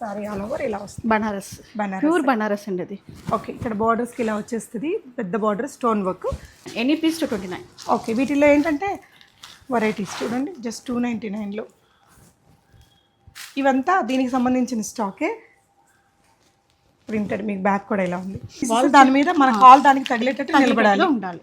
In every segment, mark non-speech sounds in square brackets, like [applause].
Sorry all over ఇలా వస్తుంది. Banaras. Banaras. Pure Banaras అండి అది. ఓకే ఇక్కడ బార్డర్స్కి ఇలా వచ్చేస్తుంది. పెద్ద border stone work any piece two twenty nine okay వీటిలో ఏంటంటే వెరైటీస్ చూడండి. జస్ట్ టూ నైంటీ నైన్లో ఇవంతా దీనికి సంబంధించిన స్టాకే ప్రింటెడ్ మీకు బ్యాక్ కూడా ఇలా ఉంది. దాని మీద మన కాల్ దానికి తగిలేటట్టు నిలబడాలి. ఉండాలి.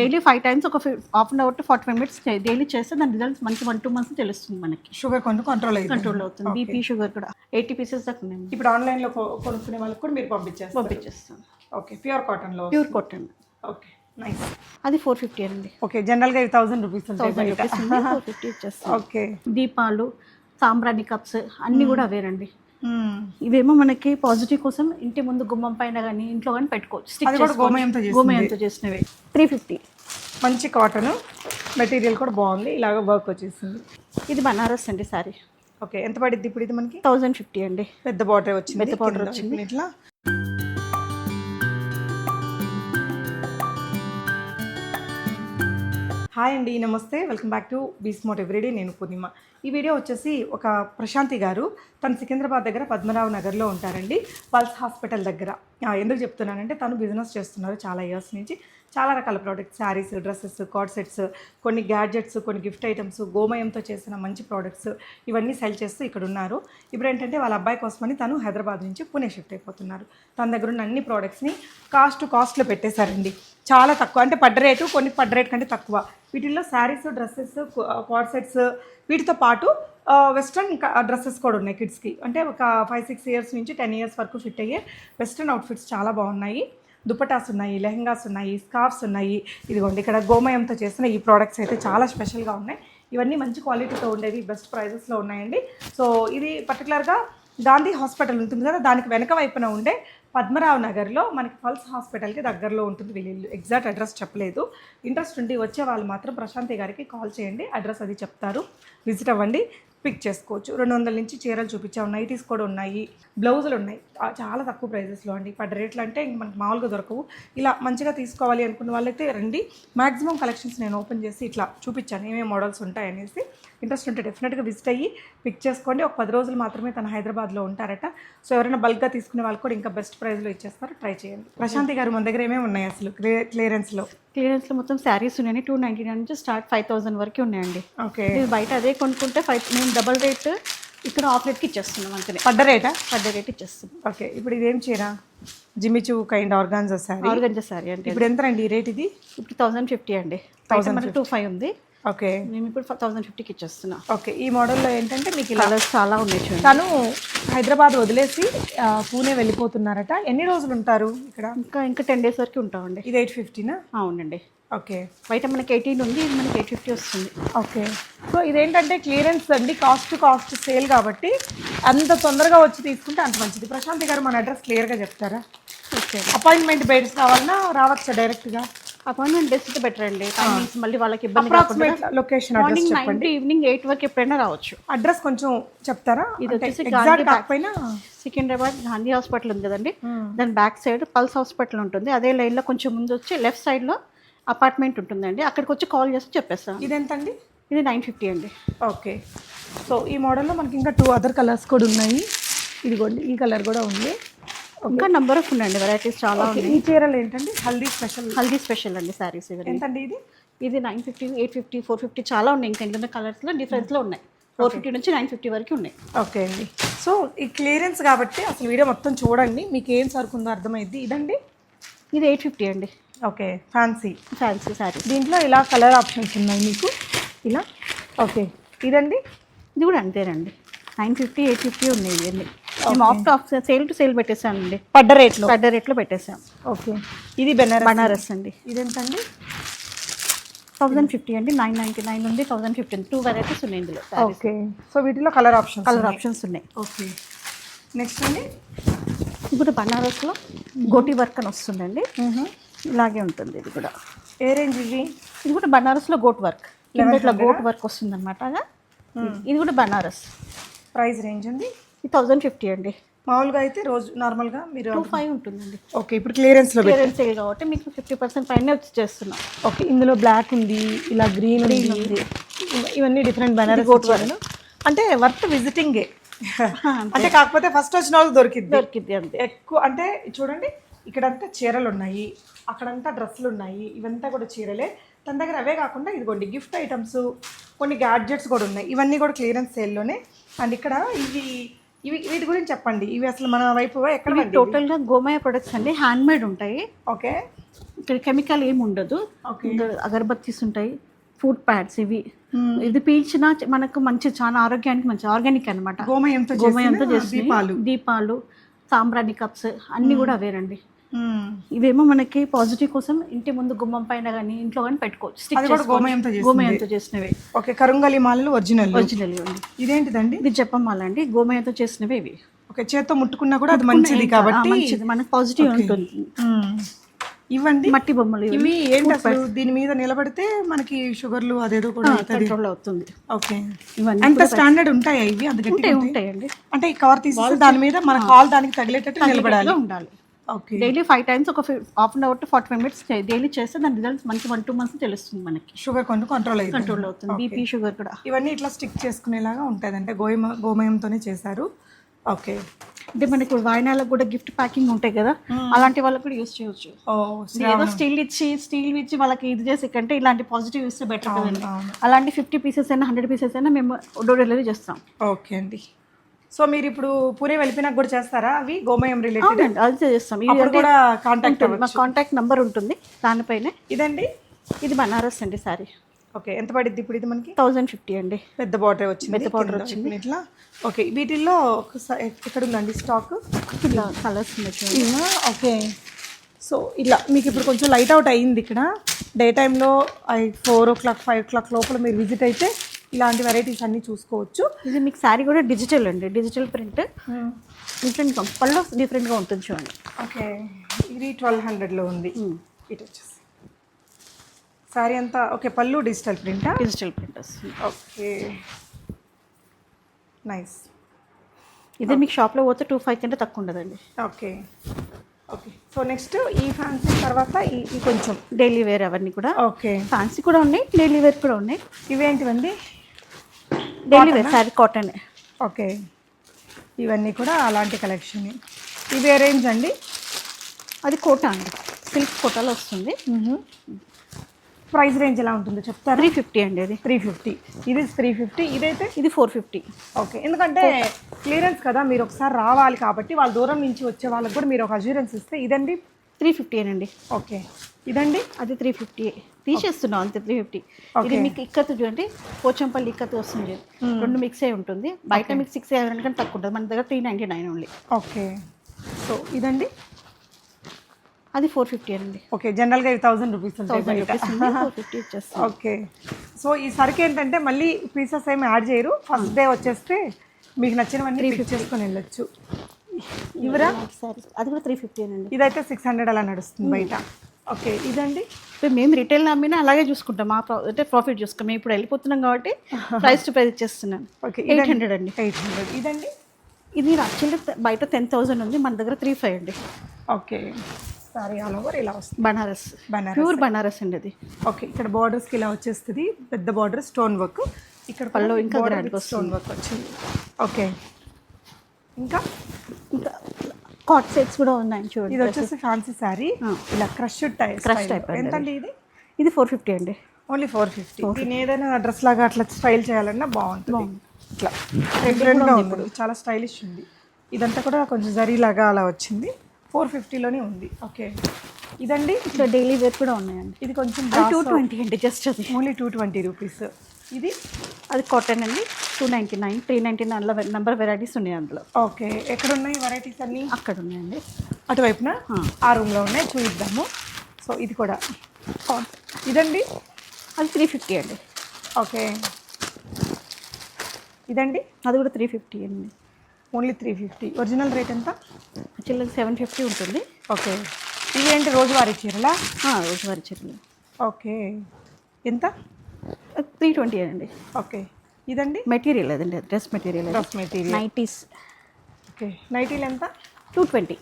డైలీ ఫైవ్ టైమ్స్ ఒక half an hour to forty five minutes daily చేస్తే దాని రిజల్ట్స్ మనకి వన్ టూ మంత్స్ తెలుస్తుంది మనకి. షుగర్ కొంచెం కంట్రోల్ అయింది కంట్రోల్ అవుతుంది. బీపీ షుగర్ కూడా. ఎయిటీ పీసెస్ దాకా ఉన్నాయండి ఇప్పుడు ఆన్లైన్లో కొనుక్కునే వాళ్ళకి కూడా మీరు పంపించేస్తారు. పంపించేస్తాం. ఓకే. ప్యూర్ కాటన్లో ప్యూర్ కాటన్. ఓకే. నైస్. అది ఫోర్ ఫిఫ్టీ అండి. ఓకే. జనరల్గా ఇవి thousand rupees thousand rupees [laughs] fifty ఇచ్చేస్తాం. ఓకే. దీపాలు సాంబ్రాణి కప్స్ అన్నీ కూడా అవేనండి ఇవేమో మనకి పాజిటివ్ కోసం ఇంటి ముందు గుమ్మం పైన కానీ ఇంట్లో కానీ పెట్టుకోవచ్చు. స్టిక్ అది కూడా గోమయంతో చేసింది. గోమయంతో చేసినవి. త్రీ ఫిఫ్టీ మంచి కాటన్ మెటీరియల్ కూడా బాగుంది. ఇలాగ వర్క్ వచ్చేసింది. ఇది బనారస్ అండి సారీ. ఓకే ఎంత పడిద్ది ఇప్పుడు ఇది మనకి? థౌజండ్ ఫిఫ్టీ అండి. పెద్ద బార్డర్ వచ్చింది. పెద్ద border కింద వచ్చింది. ఇట్లా. హాయ్ అండి నమస్తే. వెల్కమ్ బ్యాక్ టు బీస్మోట్ ఎవ్రీడే. నేను పూర్ణిమ. ఈ వీడియో వచ్చేసి ఒక ప్రశాంతి గారు తను సికింద్రాబాద్ దగ్గర పద్మరావు నగర్లో ఉంటారండి పల్స్ హాస్పిటల్ దగ్గర. ఎందుకు చెప్తున్నానంటే తను బిజినెస్ చేస్తున్నారు చాలా ఇయర్స్ నుంచి. చాలా రకాల products saris dresses cord sets కొన్ని గ్యాడ్జెట్స్ కొన్ని గిఫ్ట్ ఐటమ్స్ గోమయంతో చేసిన మంచి ప్రోడక్ట్స్ ఇవన్నీ సెల్ చేస్తూ ఇక్కడ ఉన్నారు. ఇప్పుడు ఏంటంటే వాళ్ళ అబ్బాయి కోసమని తను హైదరాబాద్ నుంచి పూణే షిఫ్ట్ అయిపోతున్నారు. తన దగ్గర ఉన్న అన్ని ప్రోడక్ట్స్ని కాస్ట్ కాస్ట్లో పెట్టేశారండి. చాలా తక్కువ. అంటే పడ్డ రేటు కొన్ని పడ్డ రేట్ కంటే తక్కువ. వీటిల్లో శారీస్ డ్రెస్సెస్ కార్డ్ సెట్స్ వీటితో పాటు వెస్ట్రన్ డ్రెస్సెస్ కూడా ఉన్నాయి కిడ్స్కి. అంటే ఒక ఫైవ్ సిక్స్ ఇయర్స్ నుంచి టెన్ ఇయర్స్ వరకు ఫిట్ అయ్యే వెస్ట్రన్ అవుట్ఫిట్స్ చాలా బాగున్నాయి. దుపటాస్ ఉన్నాయి లెహంగాస్ ఉన్నాయి స్కార్ఫ్స్ ఉన్నాయి. ఇదిగోండి ఇక్కడ గోమయంతో చేసిన ఈ ప్రోడక్ట్స్ అయితే చాలా స్పెషల్గా ఉన్నాయి. ఇవన్నీ మంచి క్వాలిటీతో ఉండేవి బెస్ట్ ప్రైజెస్లో ఉన్నాయండి. సో ఇది పర్టికులర్గా గాంధీ హాస్పిటల్ ఉంటుంది కదా దానికి వెనక వైపున ఉండే పద్మరావు నగర్లో మనకి పల్స్ హాస్పిటల్కి దగ్గరలో ఉంటుంది. వీళ్ళు ఎగ్జాక్ట్ అడ్రస్ చెప్పలేదు. ఇంట్రెస్ట్ ఉండి వచ్చే వాళ్ళు మాత్రం ప్రశాంతి గారికి కాల్ చేయండి. అడ్రస్ అది చెప్తారు. విజిట్ అవ్వండి. పిక్ చేసుకోవచ్చు. రెండు వందల నుంచి చీరలు చూపించాం. నైటీస్ కూడా ఉన్నాయి. బ్లౌజులు ఉన్నాయి. చాలా తక్కువ ప్రైజెస్లో అండి. పడ్డ రేట్లు అంటే ఇంక మనకు మామూలుగా దొరకవు. ఇలా మంచిగా తీసుకోవాలి అనుకున్న వాళ్ళైతే రండి. మాక్సిమం కలెక్షన్స్ నేను ఓపెన్ చేసి ఇట్లా చూపించాను. ఏమేమి మోడల్స్ ఉంటాయనేసి. ఇంట్రెస్ట్ ఉంటే డెఫినెట్గా విజిట్ అయ్యి పిక్ చేసుకోండి. ఒక పది రోజులు మాత్రమే తన హైదరాబాద్లో ఉంటారట. సో ఎవరైనా బల్క్గా తీసుకునే వాళ్ళు కూడా ఇంకా బెస్ట్ ప్రైస్లో ఇచ్చేస్తారు. ట్రై చేయండి. ప్రశాంతి గారు మన దగ్గర ఏమేమి ఉన్నాయి అసలు? క్లియర్ క్లియరెన్స్లో క్లియరెన్స్లో మొత్తం శారీస్ ఉన్నాయండి టూ నైంటీ నైన్ నుంచి స్టార్ట్ ఫైవ్ థౌసండ్ వరకు ఉన్నాయండి. ఓకే బయట అదే కొనుక్కుంటే ఫైవ్ మేము డబల్ రేట్ ఇక్కడ ఆఫ్ రేట్కి ఇచ్చేస్తున్నాం అంతనే. పడ్డ రేటా? పడ్డ రేట్ ఇచ్చేస్తున్నాం. ఓకే ఇప్పుడు ఇదేం చీర? Jimmy Choo kind organza sari organza sari అంటే ఇప్పుడు ఎంత అండి రేట్ ఇది? ఇప్పుడు థౌసండ్ ఫిఫ్టీ అండి. థౌసండ్ టూ ఫైవ్ ఉంది. ఓకే. మేము ఇప్పుడు థౌసండ్ ఫిఫ్టీకి ఇచ్చేస్తున్నాం. ఓకే ఈ మోడల్లో ఏంటంటే మీకు కలర్స్ చాలా ఉన్నాయి చూడండి. తను హైదరాబాద్ వదిలేసి పూణే వెళ్ళిపోతున్నారట. ఎన్ని రోజులు ఉంటారు ఇక్కడ? ఇంకా ఇంకా టెన్ డేస్ వరకు ఉంటామండి. ఇది ఎయిట్ ఫిఫ్టీనా అవునండి. ఓకే. బయట మనకి ఎయిటీన్ ఉంది ఇది మనకి ఎయిట్ ఫిఫ్టీ వస్తుంది. ఓకే. సో ఇదేంటంటే క్లియరెన్స్ అండి కాస్ట్ కాస్ట్ సేల్ కాబట్టి అంత తొందరగా వచ్చి తీసుకుంటే అంత మంచిది. ప్రశాంతి గారు మన అడ్రస్ క్లియర్గా చెప్తారా? ఓకే. అపాయింట్మెంట్ బేట్స్ కావాలన్నా రావచ్చా డైరెక్ట్గా? అపాయింట్మెంట్ బెస్ట్ బెటర్ అండి. టైమింగ్స్ మళ్ళీ వాళ్ళకి ఇబ్బంది location morning nine to evening eight వరకు ఎప్పుడైనా రావచ్చు. అడ్రస్ కొంచెం చెప్తారా? ఇది వచ్చేసి గాంధీ కాకపోయినా? సికింద్రాబాద్ గాంధీ హాస్పిటల్ ఉంది కదండి. దాని బ్యాక్ సైడ్ పల్స్ హాస్పిటల్ ఉంటుంది. అదే లైన్లో కొంచెం ముందు వచ్చి లెఫ్ట్ సైడ్లో అపార్ట్మెంట్ ఉంటుందండి. అక్కడికి వచ్చి కాల్ చేసి చెప్పేస్తాం. ఇదెంతండి? ఇది నైన్ ఫిఫ్టీ అండి. ఓకే. సో ఈ మోడల్లో మనకి ఇంకా టూ అదర్ కలర్స్ కూడా ఉన్నాయి. ఇదిగోండి ఈ కలర్ కూడా ఉంది. ఇంకా నంబర్ ఆఫ్ ఉన్నాయండి వెరైటీస్ చాలా ఉన్నాయి. ఈ చీరలు ఏంటండి? హల్దీ స్పెషల్. హల్దీ స్పెషల్ అండి శారీస్ ఇవన్నీ. ఎంతండి ఇది? ఇది nine fifty eight fifty four fifty చాలా ఉన్నాయి. ఇంకా ఇందులో కలర్స్లో డిఫరెన్స్లో ఉన్నాయి. ఫోర్ ఫిఫ్టీ నుంచి నైన్ ఫిఫ్టీ వరకు ఉన్నాయి. ఓకే అండి. సో ఈ క్లియరెన్స్ కాబట్టి అసలు వీడియో మొత్తం చూడండి. మీకు ఏం సరుకుందో అర్థమైద్ది. ఇదండి? ఇది ఎయిట్ ఫిఫ్టీ అండి. ఓకే ఫ్యాన్సీ ఫ్యాన్సీ శారీస్ దీంట్లో ఇలా కలర్ ఆప్షన్స్ ఉన్నాయి మీకు. ఇలా ఓకే. ఇదండి? ఇది కూడా అంతేనండి. నైన్ ఫిఫ్టీ ఎయిట్ ఫిఫ్టీ ఉన్నాయి ఇవన్నీ. మేము off off sale to sale పెట్టేసామండి. పడ్డ రేట్లో? పెద్ద రేట్లో పెట్టేసాం. ఓకే. ఇది బెనారస్ బనారస్ అండి. ఇదెంతండి? థౌసండ్ ఫిఫ్టీ అండి. నైన్ నైంటీ నైన్ ఉంది థౌసండ్ ఫిఫ్టీ టూ వెరైటీస్ ఉన్నాయి ఇందులో ఓకే. సో వీటిలో కలర్ ఆప్షన్స్ కలర్ ఆప్షన్స్ ఉన్నాయి. ఓకే. నెక్స్ట్ అండి? ఇప్పుడు బనారస్లో గోటి వర్క్ అని వస్తుందండి. ఇలాగే ఉంటుంది ఇది కూడా. ఏ రేంజ్ ఇవి? ఇది కూడా బనారస్లో గోట్ వర్క్ ఇట్లా గోట్ వర్క్ వస్తుంది అనమాట ఇది కూడా బనారస్. ప్రైస్ రేంజ్ అండి ఇది థౌజండ్ ఫిఫ్టీ అండి. మామూలుగా అయితే రోజు నార్మల్గా మీరు టూ ఫైవ్ ఉంటుందండి. ఓకే ఇప్పుడు క్లియరెన్స్లో పెట్టి. క్లియరెన్స్ సేల్ కాబట్టి మీకు ఫిఫ్టీ పర్సెంట్ పైన వచ్చి చేస్తున్నాం. ఓకే ఇందులో బ్లాక్ ఉంది ఇలా గ్రీన్ ఉంది. ఇవ- ఇవన్నీ డిఫరెంట్ బెనారస్ గోట్ అంటే వర్త్ [laughs] విజిటింగే అంటే కాకపోతే ఫస్ట్ వచ్చిన వాళ్ళకి దొరికింది దొరికింది అంతే. ఎక్కువ అంటే చూడండి ఇక్కడంతా చీరలు ఉన్నాయి అక్కడంతా డ్రెస్సులు ఉన్నాయి ఇవంతా కూడా చీరలే. తన దగ్గర అవే కాకుండా ఇదిగోండి గిఫ్ట్ ఐటమ్స్ కొన్ని గ్యాడ్జెట్స్ కూడా ఉన్నాయి. ఇవన్నీ కూడా క్లియరెన్స్ సేల్లోనే. అండ్ ఇక్కడ ఇవి ఇవి వీటి గురించి చెప్పండి. ఇవి అసలు మన వైపు ఎక్కడ? టోటల్గా గోమయ ప్రొడక్ట్స్ అండి. హ్యాండ్ మేడ్ ఉంటాయి. ఓకే. ఇక్కడ కెమికల్ ఏమి ఉండదు. అగరబత్తీస్ ఉంటాయి ఫుడ్ ప్యాడ్స్ ఇవి. ఇది పీల్చినా మనకు మంచి చాలా ఆరోగ్యానికి మంచి ఆర్గానిక్ అనమాట గోమయంతో గోమయంతో దీపాలు. దీపాలు సాంబ్రాణి కప్స్ అన్నీ కూడా అవేనండి. ఇవేమో మనకి పాజిటివ్ కోసం ఇంటి ముందు గుమ్మం పైన కానీ ఇంట్లో కానీ పెట్టుకోవచ్చు. స్టిక్ అది కూడా గోమయంతో. గోమయంతో చేసినవి. ఓకే కరుంగలి మాలలు ఒరిజినల్ ఒరిజినల్ ఇదేంటిదండి? ఇది చెప్పమాల అండి. గోమయంతో చేసినవి ఇవి. ఓకే చేత్తో ముట్టుకున్నా కూడా అది మంచిది కాబట్టి మంచిది. మనకు పాజిటివ్ ఉంటుంది. ఇవ్వండి. మట్టి బొమ్మలు ఇవి ఏంటి అసలు? దీని మీద నిలబడితే మనకి షుగర్లు అదేదో కూడా కంట్రోల్ అవుతుంది. ఓకే. ఇవన్నీ అంత స్టాండర్డ్ ఉంటాయా ఇవి? ఉంటాయి ఉంటాయండి. అంటే ఈ కవర్ తీసి దాని మీద మన కాల్ దానికి తగిలేటట్టు నిలబడాలి. ఉండాలి. డైలీ ఫైవ్ టైమ్స్ ఒక half an hour to forty five minutes daily చేస్తే దాని రిజల్ట్స్ మంచి వన్ టూ మంత్స్ తెలుస్తుంది మనకి. షుగర్ కొంచెం కంట్రోల్ అవుతుంది. కంట్రోల్ అవుతుంది. బీపీ షుగర్ కూడా. ఇవన్నీ ఇట్లా స్టిక్ చేసుకునేలాగా ఉంటుంది అంటే గోయమ గోమయంతోనే చేశారు. ఓకే అంటే మనకి వాయినాలకు కూడా గిఫ్ట్ ప్యాకింగ్ ఉంటాయి కదా? అలాంటి వాళ్ళకి కూడా యూస్ చేయొచ్చు. ఏదో స్టీల్ ఇచ్చి స్టీల్ ఇచ్చి వాళ్ళకి ఇది చేసి కంటే ఇలాంటి పాజిటివ్ ఇస్తే బెటర్ కదండి. అలాంటి ఫిఫ్టీ పీసెస్ అయినా హండ్రెడ్ పీసెస్ అయినా మేము డోర్ డెలివరీ చేస్తాం. ఓకే అండి. సో మీరు ఇప్పుడు పూణే వెళ్ళిపోయినాక కూడా చేస్తారా? అవి గోమయం రిలేటెడ్ అది చేస్తాం. ఇది కూడా కాంటాక్ట్. మా కాంటాక్ట్ నెంబర్ ఉంటుంది దానిపైనే. ఇదండి? ఇది బనారస్ అండి సారీ. ఓకే ఎంత పడిద్ది ఇప్పుడు ఇది మనకి? థౌజండ్ ఫిఫ్టీ అండి. పెద్ద బార్డర్ వచ్చింది పెద్ద కింద ఇప్పుడు ఇట్లా. ఓకే వీటిల్లో ఒకసారి ఎక్కడ ఉందండి స్టాక్ ఇలా కలర్స్ ఉన్నాయి ఓకే. సో ఇలా మీకు ఇప్పుడు కొంచెం లైట్ అవుట్ అయ్యింది ఇక్కడ. డే టైంలో four o'clock five o'clock లోపల మీరు విజిట్ అయితే ఇలాంటి వెరైటీస్ అన్నీ చూసుకోవచ్చు. ఇది మీకు శారీ కూడా డిజిటల్ అండి. డిజిటల్ ప్రింట్ డిఫరెంట్గా పళ్ళు డిఫరెంట్గా ఉంటుంది చూడండి. ఓకే ఇది ట్వెల్వ్ హండ్రెడ్లో ఉంది. ఇటు వచ్చేసి సారీ అంతా ఓకే పళ్ళు డిజిటల్ ప్రింటా డిజిటల్ ప్రింట్ వస్తుంది ఓకే నైస్ ఇది మీకు షాప్లో పోతే టూ ఫైవ్ కంటే తక్కువ ఉండదండి. ఓకే ఓకే సో నెక్స్ట్ ఈ ఫ్యాన్సీ తర్వాత ఈ కొంచెం. డైలీ వేర్ అవన్నీ కూడా. ఓకే ఫ్యాన్సీ కూడా ఉన్నాయి డైలీ వేర్ కూడా ఉన్నాయి. ఇవేంటివండి? Daily wear sari cotton okay ఇవన్నీ కూడా అలాంటి కలెక్షన్ ఇవి రేంజ్ అండి? అది కోటా అండి. సిల్క్ కోటాలో వస్తుంది. ప్రైస్ రేంజ్ ఎలా ఉంటుందో చెప్తారా? త్రీ ఫిఫ్టీ అండి అది. త్రీ ఫిఫ్టీ ఇది త్రీ ఫిఫ్టీ ఇదైతే? ఇది ఫోర్ ఫిఫ్టీ ఓకే ఎందుకంటే క్లియరెన్స్ కదా మీరు ఒకసారి రావాలి కాబట్టి వాళ్ళ దూరం నుంచి వచ్చే వాళ్ళకి కూడా మీరు ఒక అజ్యూరెన్స్ ఇస్తే ఇదండి? త్రీ ఫిఫ్టీ అండి ఓకే ఇదండి? అది త్రీ ఫిఫ్టీ తీసేస్తున్నాం అంతే త్రీ ఫిఫ్టీ ఇది మీకు ఇక్కత్ చూడండి పోచంపల్లి ఇక్కత్ వస్తుంది రెండు మిక్స్ అయి ఉంటుంది. బయట మీకు సిక్స్ సెవెన్ కంటే తక్కువ ఉంటుంది. మన దగ్గర three ninety nine only okay. So ఇదండి? అది ఫోర్ ఫిఫ్టీ అండి. ఓకే జనరల్గా ఇవి థౌసండ్ రూపీస్ ఓకే. సో ఈ సరికి ఏంటంటే మళ్ళీ పీసెస్ ఏమి యాడ్ చేయరు. ఫస్ట్ డే వచ్చేస్తే మీకు నచ్చినవన్నీ పిక్ చేసుకొని వెళ్ళొచ్చు. ఇవరా? సారీ అది కూడా త్రీ ఫిఫ్టీ అండి. ఇదైతే సిక్స్ హండ్రెడ్ అలా నడుస్తుంది బయట. ఓకే ఇదండి? మేము రిటైల్ అమ్మినా అలాగే చూసుకుంటాం. మా అంటే ప్రాఫిట్ చూసుకుంటాం. మేము ఇప్పుడు వెళ్ళిపోతున్నాం కాబట్టి ప్రైస్ టు ప్రైస్ ఇచ్చేస్తున్నాను ఓకే ఎయిట్ హండ్రెడ్ అండి. ఎయిట్ హండ్రెడ్ ఇదండి? ఇది యాక్చువల్లీ బయట టెన్ థౌసండ్ ఉంది. మన దగ్గర త్రీ ఫైవ్ అండి. ఓకే సారీ ఆల్ ఓవర్ ఇలా వస్తుంది. బనారస్. బనారస్. ప్యూర్ బనారస్ అండి అది. ఓకే ఇక్కడ బార్డర్స్కి ఇలా వచ్చేస్తుంది. పెద్ద బార్డర్ స్టోన్ వర్క్ ఇక్కడ పళ్ళు ఇంకా స్టోన్ వర్క్ వచ్చింది. ఓకే ఇంకా? ఇంకా కాట్ సెట్స్ కూడా ఉన్నాయి చూడండి ఇది వచ్చేసి ఫ్యాన్సీ శారీ ఇలా క్రష్ టైప్ type అండి ఎంతండి ఇది? ఇది ఫోర్ ఫిఫ్టీ అండి. ఓన్లీ ఫోర్ ఫిఫ్టీ దీని ఏదైనా డ్రెస్ లాగా అట్లా స్టైల్ చేయాలన్నా బాగుంటుంది. ఇట్లా డిఫరెంట్గా ఉంది చాలా స్టైలిష్ ఉంది. ఇదంతా కూడా కొంచెం జరీ లాగా అలా వచ్చింది. ఫోర్ ఫిఫ్టీలోనే ఉంది. ఓకే ఇదండి? ఇక్కడ డైలీ వేర్ కూడా ఉన్నాయండి. ఇది కొంచెం టూ ట్వంటీ అండి just only two twenty rupees ఇది? అది కాటన్ అండి. Two ninety nine three ninety nine number varieties ఉన్నాయి అందులో. ఓకే. ఎక్కడ ఉన్నాయి వెరైటీస్ అన్నీ? అక్కడ ఉన్నాయండి అటువైపున? ఆ. రూమ్లో ఉన్నాయి. చూపిద్దాము సో ఇది కూడా. ఇదండి? అది త్రీ ఫిఫ్టీ అండి. ఓకే. ఇదండి? అది కూడా త్రీ ఫిఫ్టీ అండి. Only three fifty original rate ఎంత? యాక్చువల్గా సెవెన్ ఫిఫ్టీ ఉంటుంది. ఓకే. ఇవి ఏంటి? రోజువారీ చీరలా? రోజువారీ చీరలు. ఓకే. ఎంత? త్రీ ట్వంటీ అండి. ఓకే. ఇదండి? మెటీరియల్ అదండి dress material dress material. Nighties. Okay. నైటీలు ఎంత? Two twenty.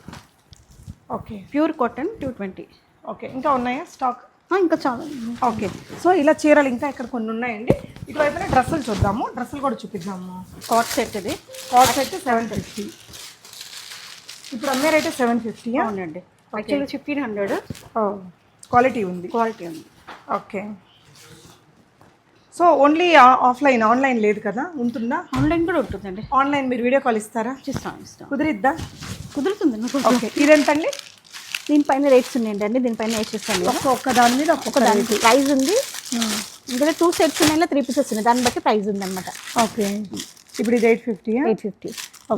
Okay. Pure cotton two twenty. Okay. ఇంకా ఉన్నాయా స్టాక్? ఇంకా చాలా ఓకే. సో ఇలా చీరలు ఇంకా ఇక్కడ కొన్ని ఉన్నాయండి. ఇటువైపున డ్రెస్సులు చూద్దాము. డ్రెస్సులు కూడా చూపిద్దాము. కాట్ సెట్ ఇది కాస్ట్ అయితే సెవెన్ ఫిఫ్టీ. ఇప్పుడు అమ్మే రేట్ సెవెన్ ఫిఫ్టీ అవునండి. Actually fifteen hundred. క్వాలిటీ ఉంది. క్వాలిటీ ఉంది. Okay. So only offline online లేదు కదా? ఉంటుందా? ఆన్లైన్ కూడా ఉంటుందండి. ఆన్లైన్ మీరు వీడియో కాల్ ఇస్తారా? ఇస్తాం ఇస్తాం. కుదిరిద్దా? కుదురుతుంది ఓకే ఇదెంతండి దీనిపైన రేట్స్ ఉన్నాయండి అన్ని దీనిపైన వేసేస్తాను ఒక్క ఒక్క దాని మీద ఒక్కొక్క దానికి. ప్రైస్ ఉంది. ఇందులో టూ సెట్స్ ఉన్నాయి త్రీ పీసెస్ ఉన్నాయి. దాన్ని బట్టి ప్రైస్ ఉంది అనమాట ఓకే ఇప్పుడు ఇది ఎయిట్ ఫిఫ్టీ ఎయిట్ ఫిఫ్టీ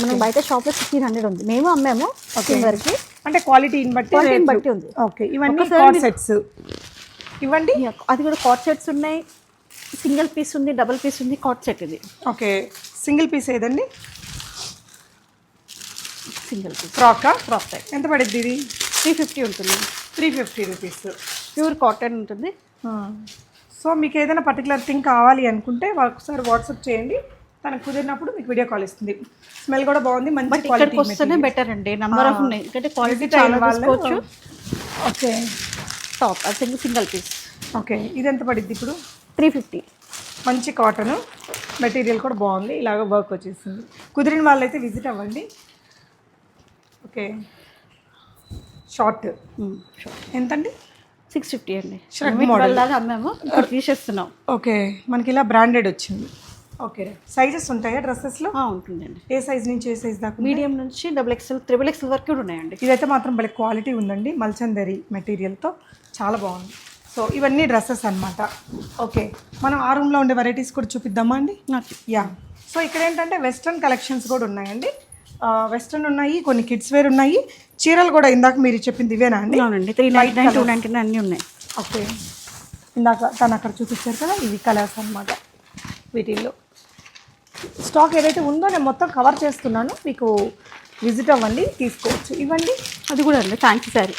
మనం బయట షాప్లో సిక్స్టీన్ హండ్రెడ్ ఉంది. మేము అమ్మాము ఫిఫ్టీన్ వరకు. అంటే క్వాలిటీని బట్టి క్వాలిటీని. బట్టి ఉంది. ఓకే ఇవన్నీ సెట్స్ ఇవ్వండి. అది కూడా కాట్ సెట్స్ ఉన్నాయి. సింగిల్ పీస్ ఉంది డబుల్ పీస్ ఉంది కాట్ సెట్ ఇది. ఓకే సింగిల్ పీస్ ఏదండి? Single piece. ఫ్రాకా? Crop set. ఎంత పడుద్ది ఇది? త్రీ ఫిఫ్టీ ఉంటుంది. Three fifty rupees. Pure cotton ఉంటుంది. సో మీకు ఏదైనా పర్టికులర్ థింగ్ కావాలి అనుకుంటే ఒకసారి వాట్సాప్ చేయండి. తనకు కుదిరినప్పుడు మీకు వీడియో కాల్ ఇస్తుంది. స్మెల్ కూడా బాగుంది మంచి ఇక్కడికి క్వాలిటీ వస్తేనే బెటర్ అండి. నంబర్ ఆఫ్ ఉన్నాయి. ఎందుకంటే క్వాలిటీ చాలా తీసుకోవచ్చు. ఓకే. టాప్ అది సింగిల్ సింగిల్ పీస్ ఓకే. ఇది ఎంత పడుద్ది ఇప్పుడు? Three fifty. మంచి కాటన్ మెటీరియల్ కూడా బాగుంది. ఇలాగ వర్క్ వచ్చేసింది. కుదిరిన వాళ్ళైతే విజిట్ అవ్వండి. ఓకే. షార్ట్ ఎంతండి? సిక్స్ ఫిఫ్టీ అండి. లాగా అమ్మాము ఇప్పుడు తీసేస్తున్నాం. ఓకే. మనకి ఇలా బ్రాండెడ్ వచ్చింది. ఓకే సైజెస్ ఉంటాయా డ్రెస్సెస్లో ఉంటుందండి. ఏ సైజ్ నుంచి ఏ సైజ్ దాకా? మీడియం నుంచి డబుల్ ఎక్స్ఎల్ త్రిబుల్ ఎక్స్ఎల్ వరకు కూడా ఉన్నాయండి. ఇదైతే మాత్రం భలే క్వాలిటీ ఉందండి. మల్చందరి మెటీరియల్తో చాలా బాగుంది. సో ఇవన్నీ డ్రెస్సెస్ అన్నమాట. ఓకే. మనం ఆ రూమ్లో ఉండే వెరైటీస్ కూడా చూపిద్దామా అండి? యా సో ఇక్కడ ఏంటంటే వెస్ట్రన్ కలెక్షన్స్ కూడా ఉన్నాయండి. వెస్ట్రన్ ఉన్నాయి కొన్ని కిడ్స్ వేర్ ఉన్నాయి. చీరలు కూడా ఇందాక మీరు చెప్పింది ఇవేనా అండి? అవునండి. Three ninety nine two ninety nine అన్నీ ఉన్నాయి. ఓకే. ఇందాక తను అక్కడ చూపించారు కదా ఇవి కలర్స్ అన్నమాట వీటిల్లో. స్టాక్ ఏదైతే ఉందో నేను మొత్తం కవర్ చేస్తున్నాను. మీకు విజిట్ అవ్వండి తీసుకోవచ్చు. ఇవ్వండి. అది కూడా అండి. ఫ్యాన్సీ శారీ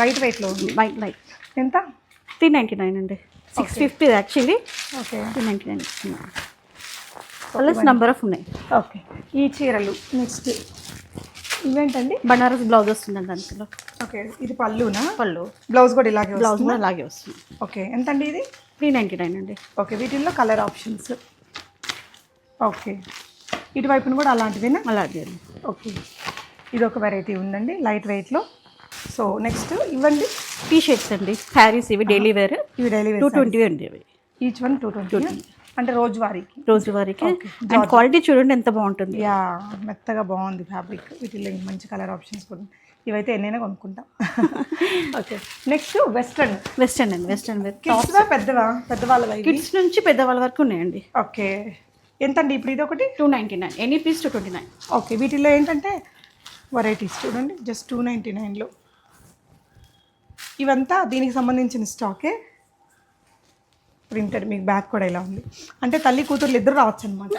లైట్ వెయిట్లో ఉంది. లైట్ లైట్ ఎంత? త్రీ నైంటీ నైన్ అండి. Six fifty actually. Okay. Three ninety nine plus number of ఉన్నాయి. ఓకే. ఈ చీరలు నెక్స్ట్ ఇవేంటండి? బనారస్ బ్లౌజ్ వస్తుందండి దాంట్లో ఓకే ఇది పళ్ళునా? పళ్ళు. బ్లౌజ్ కూడా ఇలాగే బ్లౌజ్? కూడా అలాగే వస్తుంది. ఓకే ఎంతండి ఇది? త్రీ నైంటీ నైన్ అండి. ఓకే వీటిల్లో కలర్ ఆప్షన్స్. ఓకే. ఇటువైపున కూడా అలాంటివేనా? అలాగే అండి. ఓకే. ఇది ఒక వెరైటీ ఉందండి లైట్ వెయిట్లో సో నెక్స్ట్ ఇవ్వండి. టీ షర్ట్స్ అండి. శారీస్ ఇవి డైలీ వేర్ ఇవి డైలీ టూ ట్వంటీ అండి ఇవి. ఈచ్ వన్ టూ ట్వంటీ అంటే రోజువారీకి. రోజువారీకి. అండ్ క్వాలిటీ చూడండి ఎంత బాగుంటుంది. యా మెత్తగా బాగుంది ఫ్యాబ్రిక్ వీటిలో మంచి కలర్ ఆప్షన్స్ కూడా. ఇవైతే ఎన్నైనా కొనుక్కుంటాం. ఓకే నెక్స్ట్ వెస్ట్రన్ వెస్టర్న్ అండి వెస్టర్న్ వేర్ పెద్దవా? పెద్దవాళ్ళ కిడ్స్ నుంచి పెద్దవాళ్ళ వరకు ఉన్నాయండి. ఓకే ఎంతండి ఇప్పుడు ఇది ఒకటి? Two ninety nine any piece two twenty nine okay వీటిలో ఏంటంటే వెరైటీస్ చూడండి. జస్ట్ టూ నైంటీ నైన్లో ఇవంతా దీనికి సంబంధించిన స్టాకే. ప్రింటెడ్ మీకు బ్యాగ్ కూడా ఇలా ఉంది. అంటే తల్లి కూతుర్లు ఇద్దరు రావచ్చు అనమాట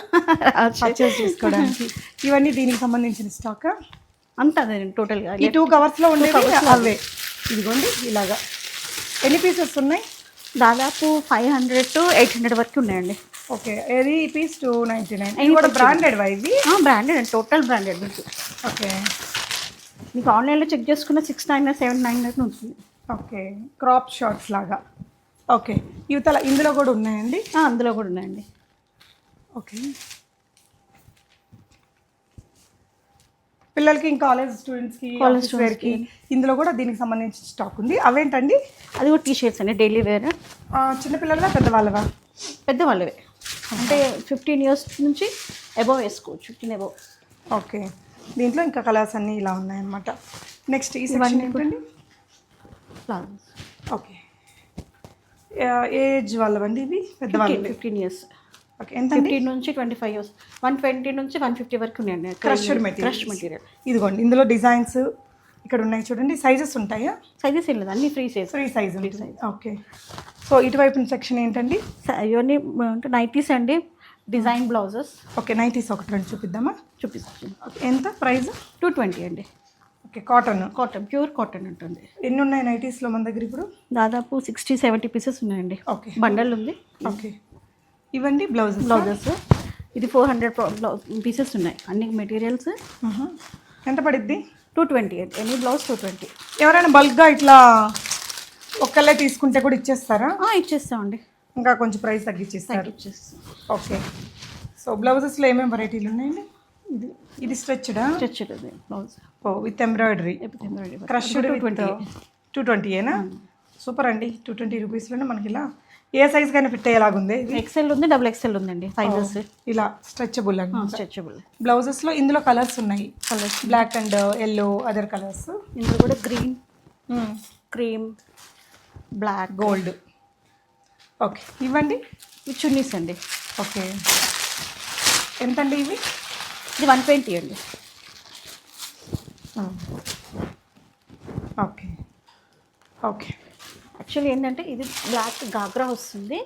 పర్చేస్ చేసుకోవడానికి. ఇవన్నీ దీనికి సంబంధించిన స్టాక్? అంతా టోటల్గా ఈ టూ కవర్స్లో ఉండేవి అవే. ఇదిగోండి ఇలాగా. ఎన్ని పీసెస్ ఉన్నాయి? దాదాపు five hundred to eight hundred వరకు ఉన్నాయండి. ఓకే ఏది పీస్ టూ నైంటీ నైన్ ఇవి కూడా బ్రాండెడ్ ఇవి బ్రాండెడ్ అండి టోటల్ బ్రాండెడ్ మీకు ఓకే. మీకు ఆన్లైన్లో చెక్ చేసుకున్న six nine seven nine nine ఉంటుంది. ఓకే. క్రాప్ షార్ట్స్ లాగా. ఓకే. యువతల ఇందులో కూడా ఉన్నాయండి? అందులో కూడా ఉన్నాయండి. ఓకే. పిల్లలకి ఇంకా కాలేజ్ స్టూడెంట్స్కి కాలేజ్ వేర్కి ఇందులో కూడా దీనికి సంబంధించిన స్టాక్ ఉంది. అవేంటండి? అది కూడా టీ షర్ట్స్ అండి డైలీ వేర్ చిన్నపిల్లల పెద్దవాళ్ళవా? పెద్దవాళ్ళవే. అంటే ఫిఫ్టీన్ ఇయర్స్ నుంచి అబవ్ వేసుకోవచ్చు ఫిఫ్టీన్ అబవ్ ఓకే. దీంట్లో ఇంకా కలర్స్ అన్నీ ఇలా ఉన్నాయన్నమాట. నెక్స్ట్ ఈ సెక్షన్ ఏంటండి? ప్లాజోస్ ఓకే ఏజ్ వాళ్ళవండి ఇవి? పెద్దవాళ్ళు ఫిఫ్టీన్ ఇయర్స్ ఓకే ఎంత ఫిఫ్టీన్ నుంచి twenty five years one twenty నుంచి వన్ ఫిఫ్టీ వరకు ఉన్నాయండి క్రష్డ్ మెటీరియల్ క్రష్ మెటీరియల్ ఇదిగోండి ఇందులో డిజైన్స్ ఇక్కడ ఉన్నాయి చూడండి. సైజెస్ ఉంటాయా? సైజెస్ ఏం లేదు అన్ని ఫ్రీ సైజ్ ఫ్రీ సైజ్ ఉంటుంది. ఓకే సో ఇటువైపు సెక్షన్ ఏంటండి? ఇవన్నీ అంటే నైటీస్ అండి. డిజైన్ బ్లౌజెస్ ఓకే నైటీస్ ఒకటి రెండు చూపిద్దామా? చూపిస్తాను. ఓకే ఎంత? ప్రైస్ టూ ట్వంటీ అండి. కాటన్ కాటన్ ప్యూర్ కాటన్ ఉంటుంది. ఎన్ని ఉన్నాయి నైటీస్లో మన దగ్గర ఇప్పుడు? దాదాపు సిక్స్టీ సెవెంటీ పీసెస్ ఉన్నాయండి. ఓకే. బండల్ ఉంది. ఓకే. ఇవ్వండి బ్లౌజెస్ బ్లౌజెస్ ఇది ఫోర్ హండ్రెడ్ పీసెస్ ఉన్నాయి. అన్ని మెటీరియల్స్ ఎంత పడిద్ది? Two twenty any blouse two twenty ఎవరైనా బల్క్గా ఇట్లా ఒక్కళ్ళే తీసుకుంటే కూడా ఇచ్చేస్తారా? ఇచ్చేస్తామండి. ఇంకా కొంచెం ప్రైస్ తగ్గించిస్తారు తగ్గించేస్తాం ఓకే. సో బ్లౌజెస్లో ఏమేమి వెరైటీలు ఉన్నాయండి? ఇది. ఇది స్ట్రెచ్డా స్ట్రెచ్ అది blouse. Oh with embroidery embroidery crushed twenty two twenty ఏనా? సూపర్ అండి. టూ ట్వంటీ రూపీస్లోనే మనకి ఇలా ఏ సైజ్ కైనా ఫిట్ అయ్యేలాగుంది. ఇది ఎక్సెల్ ఉంది డబుల్ ఎక్సెల్ ఉందండి సైజెస్ ఇలా స్ట్రెచబుల్ అండి స్ట్రెచబుల్ బ్లౌజెస్లో ఇందులో కలర్స్ ఉన్నాయి. Colours black and yellow other colours ఇందులో కూడా green cream black gold okay ఇవ్వండి. ఇవి చున్నీస్ అండి. ఓకే ఎంతండి ఇవి? ఇది వన్ ట్వంటీ అండి. ఓకే. ఓకే. యాక్చువల్లీ ఏంటంటే ఇది బ్లాక్ గాగ్రా వస్తుంది.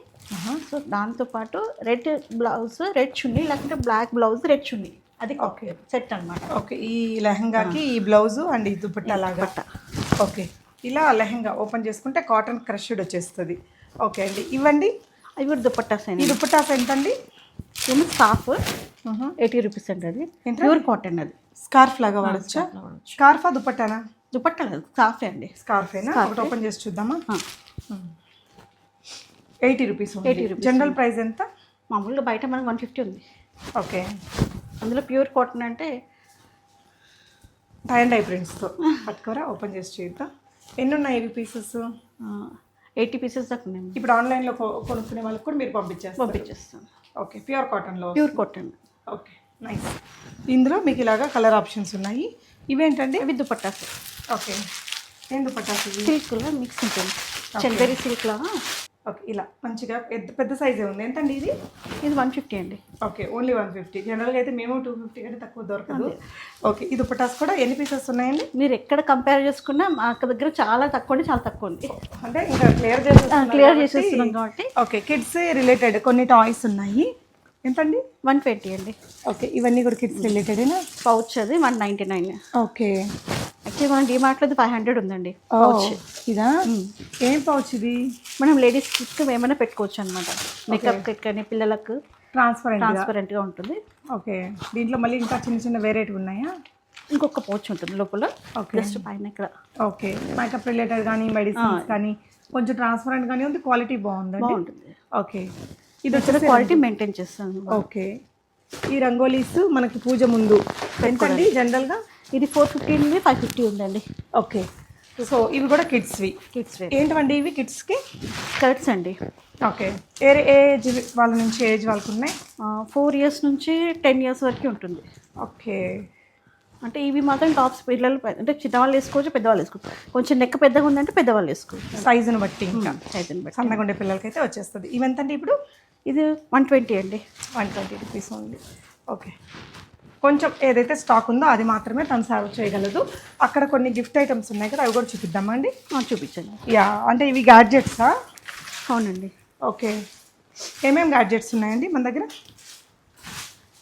సో దాంతోపాటు రెడ్ బ్లౌజ్ రెడ్ చున్నీ లేకుంటే బ్లాక్ బ్లౌజ్ రెడ్ చున్నీ. అది ఓకే. సెట్ అనమాట ఓకే. ఈ లెహంగాకి ఈ బ్లౌజ్ అండ్ ఈ దుపట్టా లాగా. ఓకే. ఇలా లెహంగా ఓపెన్ చేసుకుంటే కాటన్ క్రష్డ్ వచ్చేస్తుంది. ఓకే అండి. ఇవ్వండి కూడా దుపట్టాస్ ఈ అయినా దుపట్టాస్ ఎంతండి? ఏమో స్కార్ఫ్. ఎయిటీ రూపీస్ అండి అది. ప్యూర్ కాటన్ అది. స్కార్ఫ్ లాగా వాడచ్చా? స్కార్ఫా దుపట్టానా? దుపట్టా లేదు స్కార్ఫే అండి. స్కార్ఫేనా? ఒకటి ఓపెన్ చేసి చూద్దామా. Eighty rupees 80 rupees general price ఎంత? మామూలుగా బయట మనకి వన్ ఫిఫ్టీ ఉంది. ఓకే. అందులో ప్యూర్ కాటన్ అంటే టై అండ్ ఐ ప్రింట్స్తో పట్టుకోరా? ఓపెన్ చేసి చూద్దాం. ఎన్ని ఉన్నాయి ఇవి పీసెస్ ఎయిటీ పీసెస్ దాకా ఉన్నాయి. ఇప్పుడు ఆన్లైన్లో కొనుక్కునే వాళ్ళకి కూడా మీరు పంపించేస్తారు. పంపించేస్తాను. ఓకే ప్యూర్ కాటన్లో ప్యూర్ కాటన్. Okay nice. ఇందులో మీకు ఇలాగా కలర్ ఆప్షన్స్ ఉన్నాయి. ఇవేంటండి? అవి దుపట్టాస్. ఓకే. ఏం దుపట్టాస్ సిల్క్లో మిక్స్ ఉంటుంది. చందేరి సిల్క్ లాగా ఓకే ఇలా. మంచిగా పెద్ద పెద్ద సైజే ఉంది. ఎంతండి ఇది? ఇది వన్ ఫిఫ్టీ అండి. ఓకే ఓన్లీ వన్ ఫిఫ్టీ జనరల్గా అయితే మేము టూ ఫిఫ్టీ కంటే తక్కువ దొరకదు. ఓకే ఈ దుపట్టాస్ కూడా ఎన్ని పీసెస్ ఉన్నాయండి? మీరు ఎక్కడ కంపేర్ చేసుకున్నా మా అక్క దగ్గర చాలా తక్కువ ఉంది చాలా తక్కువ ఉంది అంటే ఇంకా క్లియర్ చేసేస్తున్నాం క్లియర్ చేసేస్తున్నాం కాబట్టి. ఓకే కిడ్స్ రిలేటెడ్ కొన్ని టాయ్స్ ఉన్నాయి. ఎంతండి? వన్ ట్వంటీ అండి. ఓకే ఇవన్నీ కూడా కిడ్స్ రిలేటెడేనా? పౌచ్ అది one ninety nine. Okay. Actually మన డిమార్ట్లో ఫైవ్ హండ్రెడ్ ఉందండి పౌచ్. ఇదా? ఏం పౌచ్ ఇది? మనం లేడీస్ కిట్ ఏమైనా పెట్టుకోవచ్చు అనమాట మేకప్ కిట్ కానీ పిల్లలకు ట్రాన్స్పరెంట్ ట్రాన్స్పరెంట్గా ఉంటుంది. ఓకే. దీంట్లో మళ్ళీ ఇంకా చిన్న చిన్న వెరైటీ ఉన్నాయా? ఇంకొక పౌచ్ ఉంటుంది లోపల. ఓకే. జస్ట్ పైన ఇక్కడ. ఓకే. మేకప్ రిలేటెడ్ కానీ మెడిసిన్స్ కానీ కొంచెం ట్రాన్స్పరెంట్ కానీ ఉంది క్వాలిటీ బాగుందండి. బాగుంటుంది. ఓకే. ఇది వచ్చిన క్వాలిటీ మెయింటైన్ చేస్తాను. ఓకే. ఈ రంగోలీస్ మనకి పూజ ముందు. ఎంతండి జనరల్గా ఇది ఫోర్ ఫిఫ్టీ ఉంది ఫైవ్ ఫిఫ్టీ ఉందండి. ఓకే. సో ఇవి కూడా కిడ్స్వి కిడ్స్ ఏంటండి ఇవి కిడ్స్కి స్కర్ట్స్ అండి. ఓకే. ఏ ఏజ్ వాళ్ళ నుంచి ఏజ్ వాళ్ళకు ఉన్నాయి? ఫోర్ ఇయర్స్ నుంచి టెన్ ఇయర్స్ వరకు ఉంటుంది. ఓకే. అంటే ఇవి మాత్రం టాప్స్ పిల్లలు అంటే చిన్నవాళ్ళు వేసుకోవచ్చు పెద్దవాళ్ళు వేసుకోవచ్చు. కొంచెం నెక్ పెద్దగా ఉందంటే పెద్దవాళ్ళు వేసుకోవచ్చు. సైజుని బట్టి ఇంకా. సైజుని బట్టి సన్నగా ఉండే పిల్లలకి అయితే వచ్చేస్తుంది. ఇవెంతండి ఇప్పుడు? ఇది వన్ ట్వంటీ అండి. వన్ ట్వంటీ రూపీస్ ఉంది ఓకే కొంచెం ఏదైతే స్టాక్ ఉందో అది మాత్రమే తను సర్వ్ చేయగలదు. అక్కడ కొన్ని గిఫ్ట్ ఐటమ్స్ ఉన్నాయి కదా అవి కూడా చూపిద్దామా అండి? చూపించండి. యా అంటే ఇవి గ్యాడ్జెట్సా అవునండి. ఓకే ఏమేమి గ్యాడ్జెట్స్ ఉన్నాయండి మన దగ్గర?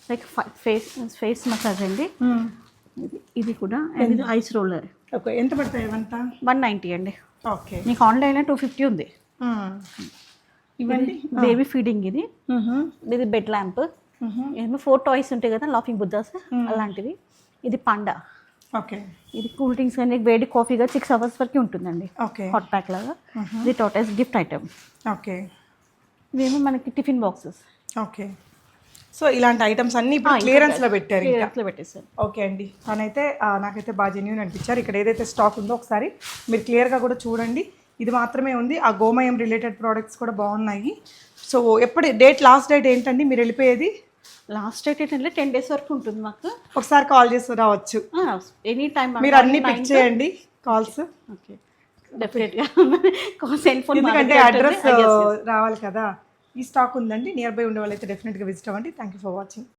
లైక్ ఫేస్ ఫేస్ మసాజ్ అండి. ఇది ఇది కూడా ఇది ఐస్ రోలర్ ఓకే ఎంత పడతాయి ఇవంతా వన్ నైంటీ అండి. ఓకే మీకు ఆన్లైన్లో టూ ఫిఫ్టీ ఉంది. ఇవ్వండి. బేబీ ఫీడింగ్ ఇది. ఇది బెడ్ ల్యాంప్ ఏమో ఫోర్ టాయ్స్ ఉంటాయి కదా లాఫింగ్ బుద్ధాస్ అలాంటివి. ఇది పండా ఓకే. ఇది కూల్ డ్రింక్స్ కానీ వేడి కాఫీగా సిక్స్ అవర్స్ వరకు ఉంటుందండి. ఓకే. హాట్ ప్యాక్ లాగా. ఇది టోటైస్ గిఫ్ట్ ఐటమ్ ఓకే. ఇవేమో మనకి టిఫిన్ బాక్సెస్ ఓకే. సో ఇలాంటి ఐటమ్స్ అన్ని ఇప్పుడు క్లియరెన్స్లో పెట్టారు ఇంకా. ఇట్లా పెట్టేస్తారు ఓకే అండి. తనైతే నాకైతే బాగా జెన్యున్ అనిపించారు. ఇక్కడ ఏదైతే స్టాక్ ఉందో ఒకసారి మీరు క్లియర్గా కూడా చూడండి. ఇది మాత్రమే ఉంది. ఆ గోమయం రిలేటెడ్ ప్రోడక్ట్స్ కూడా బాగున్నాయి. సో ఎప్పుడు డేట్ లాస్ట్ డేట్ ఏంటండి? మీరు వెళ్ళిపోయేది? లాస్ట్ డేట్ ఏంటంటే టెన్ డేస్ వరకు ఉంటుంది మాకు. ఒకసారి కాల్ చేసి రావచ్చు. ఎనీ టైం మీరు అన్ని పిక్ చేయండి కాల్స్ ఓకే డెఫినెట్గా సెల్ ఫోన్ ఎందుకంటే అడ్రస్ రావాలి కదా. ఈ స్టాక్ ఉందండి. నియర్ బై ఉండే వాళ్ళైతే డెఫినెట్గా విజిట్ అవ్వండి. Thank you for watching